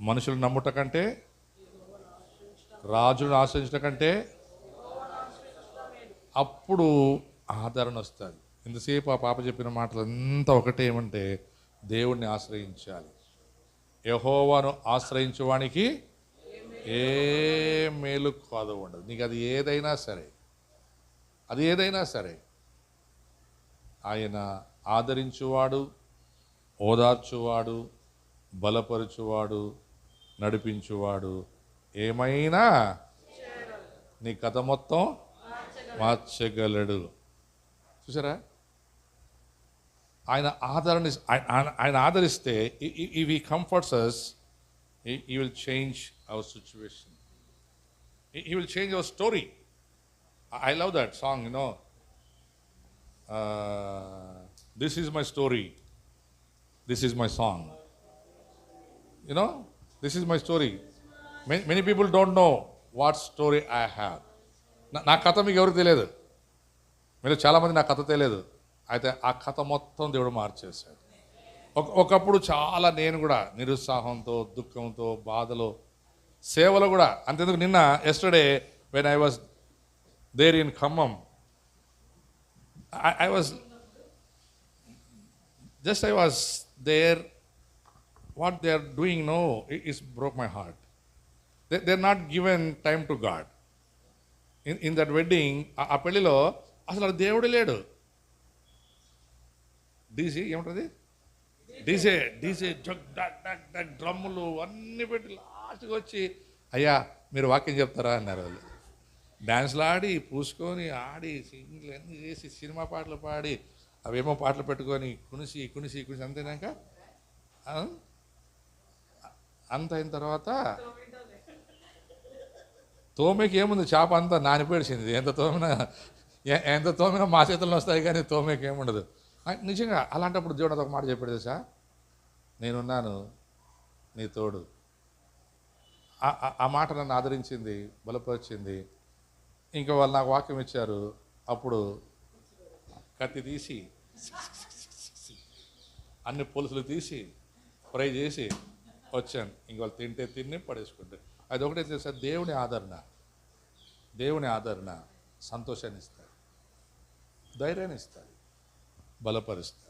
మనుషులు నమ్ముట కంటే రాజులను ఆశ్రయించడం కంటే అప్పుడు ఆదరణ వస్తుంది. ఇంతసేపు ఆ పాప చెప్పిన మాటలు అంతా ఒకటే ఏమంటే దేవుణ్ణి ఆశ్రయించాలి. యహోవాను ఆశ్రయించువానికి ఏ మేలు కాదు ఉండదు. నీకు అది ఏదైనా సరే అది ఏదైనా సరే ఆయన ఆదరించువాడు ఓదార్చువాడు బలపరుచువాడు నడిపించువాడు. ఏమైనా నీ కథ మొత్తం మార్చగలడు. చూసారా? ఆయన ఆదరణ ఆయన ఆదరిస్తే ఇవి comforts us he will change our situation he will change our story I love that song you know this is my story this is my song you know this is my story many people don't know what story I have నా కథ మీకు ఎవరికి తెలియదు? మీరు చాలామంది నా కథ తెలియదు. అయితే ఆ కథ మొత్తం దేవుడు మార్చేశాడు. ఒక ఒకప్పుడు చాలా నేను కూడా నిరుత్సాహంతో దుఃఖంతో బాధలో సేవలో కూడా అంతెందుకు నిన్న yesterday when I was there in Khammam I was just I was there what they are doing no is broke my heart they they are not given time to God in in that wedding ఆ పెళ్ళిలో అసలు దేవుడు లేడు. DC ఏముంటుంది? DJ DJ జగ్ డగ్ డగ్ డగ్ డ్రమ్ములు అన్నీ పెట్టి లాస్ట్కి వచ్చి అయ్యా మీరు వాక్యం చెప్తారా? అన్నారు వాళ్ళు. డ్యాన్స్లు ఆడి పూసుకొని ఆడి సింగిల్ అన్నీ చేసి సినిమా పాటలు పాడి అవేమో పాటలు పెట్టుకొని కునిసి కునిసి కునిసి అంతేనాక అంత అయిన తర్వాత తోమేకి ఏముంది చేప అంతా నానిపేడిచింది ఎంత తోమినా ఎంత తోమినా మా చేతుల్లో వస్తాయి కానీ తోమేకి ఏముండదు నిజంగా అలాంటప్పుడు దేవుడు ఒక మాట చెప్పాడు తెలుసా? నేనున్నాను నీ తోడు. ఆ- ఆ మాట నన్ను ఆదరించింది బలపరిచింది. ఇంకా వాళ్ళు నాకు వాక్యం ఇచ్చారు. అప్పుడు కత్తి తీసి అన్ని పులుసులు తీసి ఫ్రై చేసి వచ్చాను. ఇంక వాళ్ళు తింటే తిని పడేసుకుంటే అది ఒకటే తెలుసా? దేవుని ఆదరణ. దేవుని ఆదరణ సంతోషాన్ని ఇస్తాడు ధైర్యాన్ని ఇస్తాడు బలపరుస్తాడు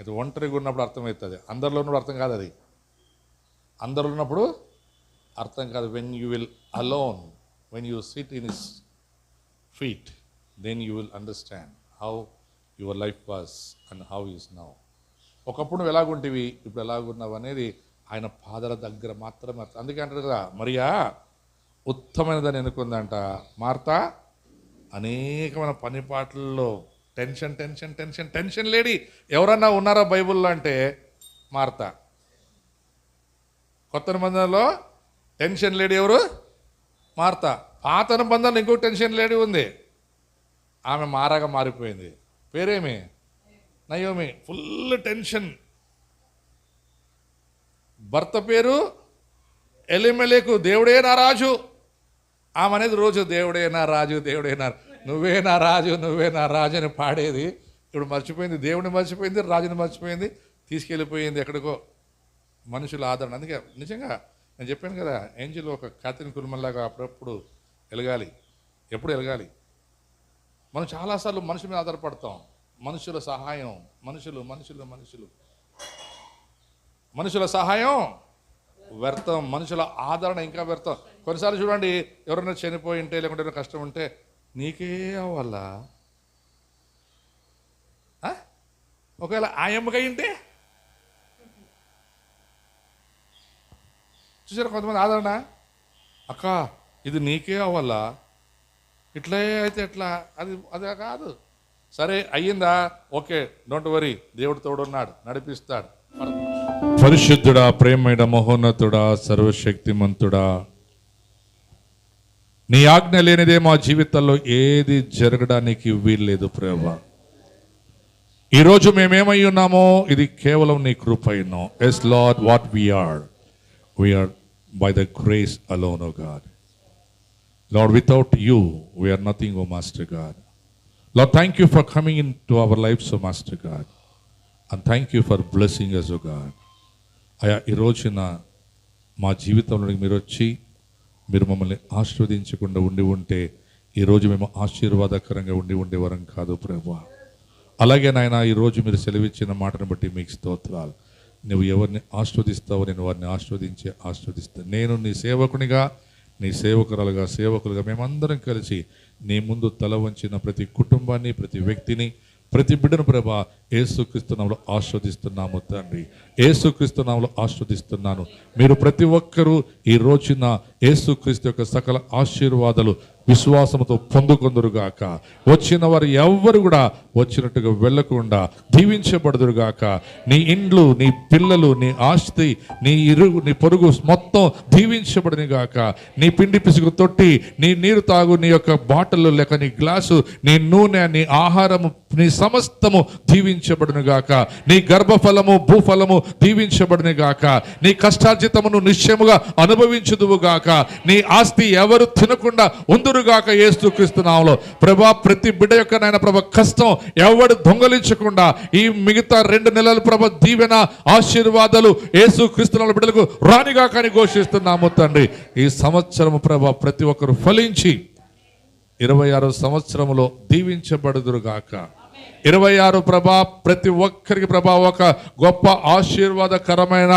అది ఒంటరిగా ఉన్నప్పుడు అర్థమవుతుంది. అందరిలో ఉన్నప్పుడు అర్థం కాదు అది. అందరిలో ఉన్నప్పుడు అర్థం కాదు. When you will alone when you sit in his feet then you will understand how your life was and how is now ఒకప్పుడు నువ్వు ఎలాగుంటివి? ఇప్పుడు ఎలాగున్నావు అనేది ఆయన పాదల దగ్గర మాత్రమే అందుకే అంటారు కదా మరియా ఉత్తమైనదని ఎన్నుకుందంట మార్త అనేకమైన పని పాటల్లో tension tension tension tension lady. ఎవరన్నా ఉన్నారా బైబుల్లో అంటే? మార్త. కొత్త నిబంధనలో టెన్షన్ లేడి ఎవరు? మార్త. పాత నిబంధనలు ఇంకో టెన్షన్ లేడి ఉంది. ఆమె మారాగా మారిపోయింది. పేరేమి? నయోమి. Full tension. భర్త పేరు ఎలిమెలేకు దేవుడే నా రాజు. ఆమె అనేది రోజు దేవుడే నా రాజు దేవుడే నా నువ్వే నా రాజు నువ్వే నా రాజు అని పాడేది. ఇప్పుడు మర్చిపోయింది దేవుడిని మర్చిపోయింది రాజుని మర్చిపోయింది తీసుకెళ్ళిపోయింది ఎక్కడికో. మనుషుల ఆదరణ. అందుకే నిజంగా నేను చెప్పాను కదా ఏంజిల్ ఒక కత్తిని కురుమల్లాగా అప్పుడప్పుడు ఎలగాలి. ఎప్పుడు ఎలగాలి? మనం చాలాసార్లు మనుషుల మీద ఆధారపడతాం. మనుషుల సహాయం మనుషులు మనుషులు మనుషులు. మనుషుల సహాయం వ్యర్థం మనుషుల ఆదరణ ఇంకా వ్యర్థం. కొన్నిసార్లు చూడండి ఎవరైనా చనిపోయి ఉంటే లేకుంటే కష్టం ఉంటే నీకే అవ్వాలా? ఆ? ఒకవేళ ఆయమ్మకై ఉంటే? చూసారు కొంతమంది ఆదరణ? అక్క ఇది నీకే అవ్వాలా? ఇట్లే అయితే ఎట్లా? అది అది కాదు. సరే అయ్యిందా? Okay don't worry. దేవుడు తోడున్నాడు నడిపిస్తాడు. పరిశుద్ధుడా ప్రేమయుడ మహోన్నతుడా సర్వశక్తిమంతుడా. నీ ఆజ్ఞ లేనిదే మా జీవితంలో ఏది జరగడానికి వీల్లేదు ప్రేమ ఈరోజు మేమేమై ఉన్నామో ఇది కేవలం నీ కృపైనో yes Lord what we are we are by the grace alone O God Lord without you we are nothing O master God Lord thank you for coming into our life so master God and thank you for blessing us O God అయా ఈ రోజున మా జీవితంలోకి మీరు వచ్చి మీరు మమ్మల్ని ఆశీర్వదించకుండా ఉండి ఉంటే ఈరోజు మేము ఆశీర్వాదకరంగా ఉండి ఉండేవారం కాదు ప్రభు. అలాగే నాయన ఈరోజు మీరు సెలవిచ్చిన మాటను బట్టి మీకు స్తోత్రాలు. నువ్వు ఎవరిని ఆస్వాదిస్తావో నేను వారిని ఆస్వాదించి ఆస్వాదిస్తాను నేను నీ సేవకునిగా నీ సేవకురాలుగా సేవకులుగా మేమందరం కలిసి నీ ముందు తల వంచిన ప్రతి కుటుంబాన్ని ప్రతి వ్యక్తిని ప్రతి బిడ్డను ప్రభా ఏసుక్రీస్తునాములో ఆస్వాదిస్తున్నాము తండ్రి. ఏసుక్రీస్తునాములో ఆస్వాదిస్తున్నాను. మీరు ప్రతి ఒక్కరూ ఈ రోజున ఏసుక్రీస్తు యొక్క సకల ఆశీర్వాదాలు విశ్వాసముతో పొందుకొందురుగాక. వచ్చిన వారు ఎవ్వరు కూడా వచ్చినట్టుగా వెళ్ళకుండా దీవించబడుదురుగాక. నీ ఇండ్లు నీ పిల్లలు నీ ఆస్తి నీ ఇరుగు నీ పొరుగు మొత్తం దీవించబడిన గాక నీ పిండి పిసుగు తొట్టి నీ నీరు తాగు నీ యొక్క బాటలు లేక నీ గ్లాసు నీ నూనె నీ ఆహారము నీ సమస్తము దీవించబడును గాక నీ గర్భఫలము భూఫలము దీవించబడును గాక నీ కష్టార్జితమును నిశ్చయముగా అనుభవించుదువు గాక నీ ఆస్తి ఎవరు తినకుండా ఉందు ఉందురుగాక ఏస్తూ ప్రభా ప్రతి బిడ్డ యొక్క నాయన ప్రభ కష్టం ఎవడు దొంగలించకుండా ఈ మిగతా రెండు నెలల ప్రభ దీవెన ఆశీర్వాదాలు ఏసు క్రీస్తునాల బిడ్డలకు రానిగాక కానీ ఘోషిస్తున్నాము తండ్రి. ఈ సంవత్సరం ప్రభ ప్రతి ఒక్కరు ఫలించి ఇరవై ఆరో సంవత్సరములో దీవించబడుదురుగాక. ఇరవై ఆరు ప్రభా ప్రతి ఒక్కరికి ప్రభా ఒక గొప్ప ఆశీర్వాదకరమైన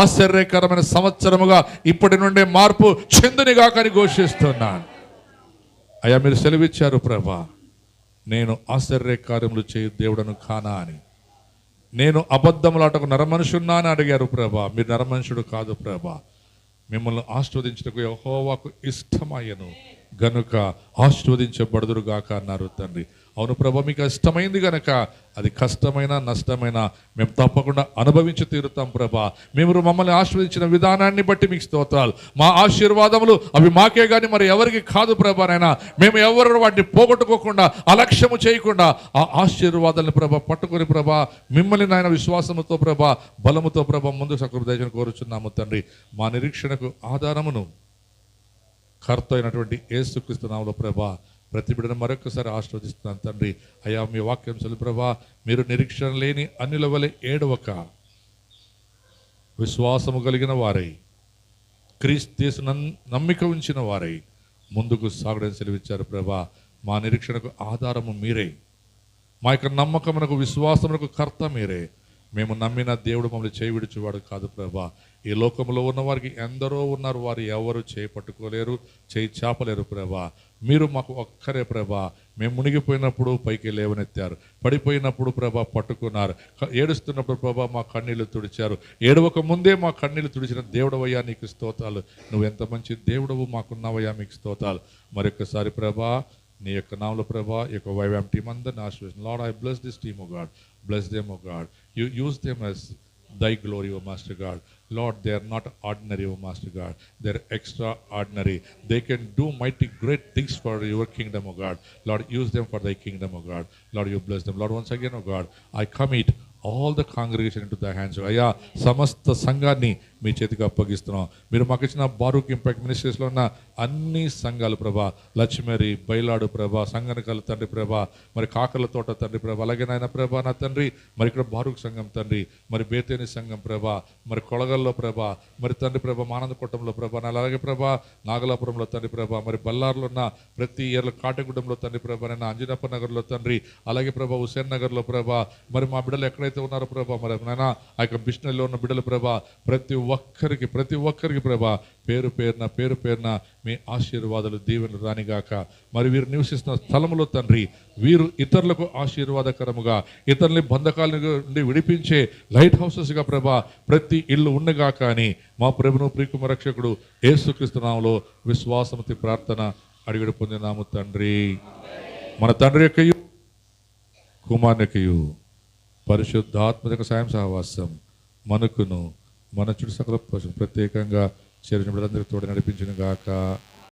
ఆశ్చర్యకరమైన సంవత్సరముగా ఇప్పటి నుండే మార్పు చెందునిగాకని ఘోషిస్తున్నాను. అయ్యా మీరు సెలవిచ్చారు ప్రభా నేను ఆశ్చర్య కార్యములు చేయి దేవుడను కానా అని. నేను అబద్ధములాటకు నరమనుషున్నా అని అడిగారు ప్రభా మీరు నరమనుషుడు కాదు ప్రభా. మిమ్మల్ని ఆస్వాదించటకు యహోవాకు ఇష్టమయ్యను. గనుక ఆస్వాదించబడుదురుగాక అన్నారు తండ్రి. అవును ప్రభా మీకు ఇష్టమైంది గనక అది కష్టమైన నష్టమైన మేము తప్పకుండా అనుభవించి తీరుతాం ప్రభా. మేము మమ్మల్ని ఆశీర్వదించిన విధానాన్ని బట్టి మీకు స్తోత్రాలు. మా ఆశీర్వాదములు అవి మాకే కానీ మరి ఎవరికి కాదు ప్రభా నైనా మేము ఎవరు వాటిని పోగొట్టుకోకుండా అలక్ష్యము చేయకుండా ఆ ఆశీర్వాదాలను ప్రభా పట్టుకొని ప్రభా మిమ్మల్ని నాయన విశ్వాసముతో ప్రభా బలముతో ప్రభ ముందు సకృదయను కోరుచున్నాము తండ్రి. మా నిరీక్షణకు ఆధారమును కర్త అయినటువంటి ఏసుక్రీస్తు నామలో ప్రభా ప్రతి బిడ్డను మరొకసారి ఆశీర్వదిస్తున్నాను తండ్రి. అయ్యా మీ వాక్యం చదువు ప్రభా మీరు నిరీక్షణ లేని అన్నిల వలె ఏడవక. విశ్వాసము కలిగిన వారై క్రీస్తు నమ్మిక ఉంచిన వారై ముందుకు సాగడం సెలవిచ్చారు ప్రభా. మా నిరీక్షణకు ఆధారము మీరే. మా యొక్క నమ్మకమునకు విశ్వాసమునకు కర్త మీరే. మేము నమ్మిన దేవుడు మమ్మల్ని చేయి విడిచేవాడు కాదు ప్రభా. ఈ లోకంలో ఉన్న వారికి ఎందరో ఉన్నారు వారు ఎవరు చేయి పట్టుకోలేరు చేయి చాపలేరు ప్రభా. మీరు మాకు ఒక్కరే ప్రభా. మేము మునిగిపోయినప్పుడు పైకి లేవనెత్తారు. పడిపోయినప్పుడు ప్రభా పట్టుకున్నారు. ఏడుస్తున్నప్పుడు ప్రభా మా కన్నీళ్ళు తుడిచారు. ఏడవక ముందే మా కన్నీళ్ళు తుడిచిన దేవుడవయ్యా నీకు స్తోతాలు నువ్వు ఎంత మంచి దేవుడవు మాకున్నావయ్యా మీకు స్తోతాలు మరొకసారి ప్రభా నీ యొక్క నామల ప్రభా ఈ యొక్క వైవ్యామ్ టీమ్ అందరిని ఆశ్రయించిన Lord I bless this team O God bless them O God you use them as thy glory, O Master God. Lord, they are not ordinary, O Master God. They're extraordinary. They can do mighty great things for your kingdom, O God. Lord, use them for thy kingdom, O God. Lord, you bless them. Lord, once again, O God, I commit all the congregation into the hands అయ్యా సమస్త సంఘాన్ని మీ చేతికి అప్పగిస్తున్నాం. మీరు మాకు ఇచ్చిన Baruch impact మినిస్ట్రీస్లో ఉన్న అన్ని సంఘాలు ప్రభా లక్ష్మరి బయలాడు ప్రభా సంగనకల తండ్రి ప్రభా మరి కాకల తోట తండ్రి ప్రభా అలాగే నాయన ప్రభా నా తండ్రి మరి ఇక్కడ బారూక్ సంఘం తండ్రి మరి బేతేని సంఘం ప్రభా మరి కొడగల్లో ప్రభా మరి తండ్రి ప్రభా మానందకొట్టంలో ప్రభా అలాగే ప్రభా నాగలాపురంలో తండ్రి ప్రభా మరి బల్లార్లో ఉన్న ప్రతి ఇయర్లో కాటగూడెంలో తండ్రి ప్రభా నేను అంజనప్ప నగర్లో తండ్రి అలాగే ప్రభా హుసేన్ నగర్లో ప్రభా మరి మా బిడ్డలు ఎక్కడైతే ఉన్నారో ప్రభా మరి నాయన ఆ యొక్క బిష్ణుల్లో ఉన్న బిడ్డలు ప్రభా ప్రతి ఒక్కరికి ప్రతి ఒక్కరికి ప్రభా పేరు పేరున పేరు పేరున మీ ఆశీర్వాదాలు దీవెనలు రానిగాక. మరి వీరు నివసిస్తున్న స్థలములో తండ్రి వీరు ఇతరులకు ఆశీర్వాదకరముగా ఇతరులని బంధకాల నుండి విడిపించే లైట్ హౌసెస్గా ప్రభా ప్రతి ఇల్లు ఉండగా కానీ మా ప్రభును ప్రియకుమ రక్షకుడు ఏసుక్రీస్తునామలో విశ్వాసమతి ప్రార్థన అడిగిడి పొందినాము తండ్రి. మన తండ్రి యొక్క కుమారునికయు పరిశుద్ధాత్మక సాయం సహవాసం మనకును మన చుట్టు సకల ప్రత్యేకంగా చేరిన అందరికీ తోడు నడిపించిన గాక.